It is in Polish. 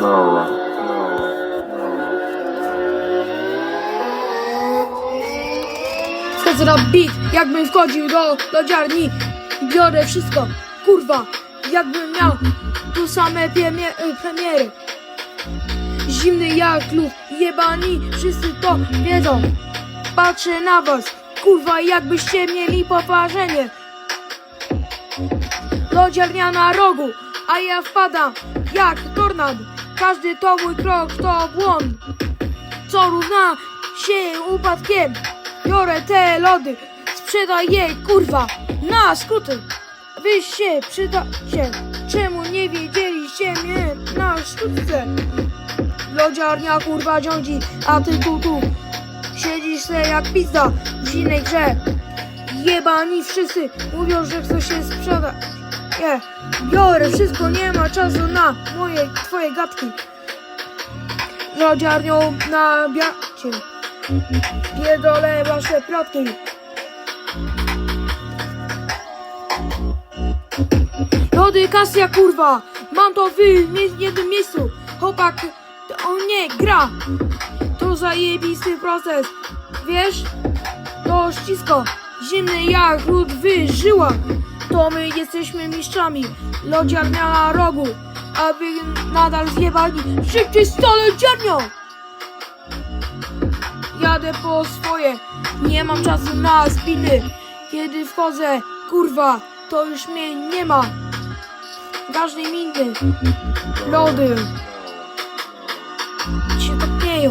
No, Wchodzę na beat, jakbym wchodził do lodziarni. Biorę wszystko, kurwa, jakbym miał tu same e, premiery. Zimny jak lód, jebani, wszyscy to wiedzą. Patrzę na was, kurwa, jakbyście mieli poparzenie. Lodziarnia na rogu, a ja wpadam jak tornad Każdy to mój krok, to błąd co równa się upadkiem. Biorę te lody, sprzedaj je, kurwa, na skróty. Wy się przydacie, czemu nie wiedzieliście mnie na sztuce? Lodziarnia, kurwa, rządzi, a ty tu, tu siedzisz se jak pizda w zimnej grze. Jebani wszyscy mówią, że chcą się sprzedać. Nie, biorę wszystko, nie ma czasu na moje, twoje gadki lodziarnią na biacie. Pierdolę wasze plotki. Lody Kasia kurwa, mam to w jednym miejscu. Chłopak, on nie gra. To zajebisty proces. Wiesz, to ścisko, zimny jak lód w żyłach. To my jesteśmy mistrzami. Lodziarnia rogu, a wy nadal zjebani. Szybciej tą lodziarnią! Jadę po swoje, nie mam czasu na spiny. Kiedy wchodzę, kurwa, to już mnie nie ma. Każdej miny, lody się topnieją.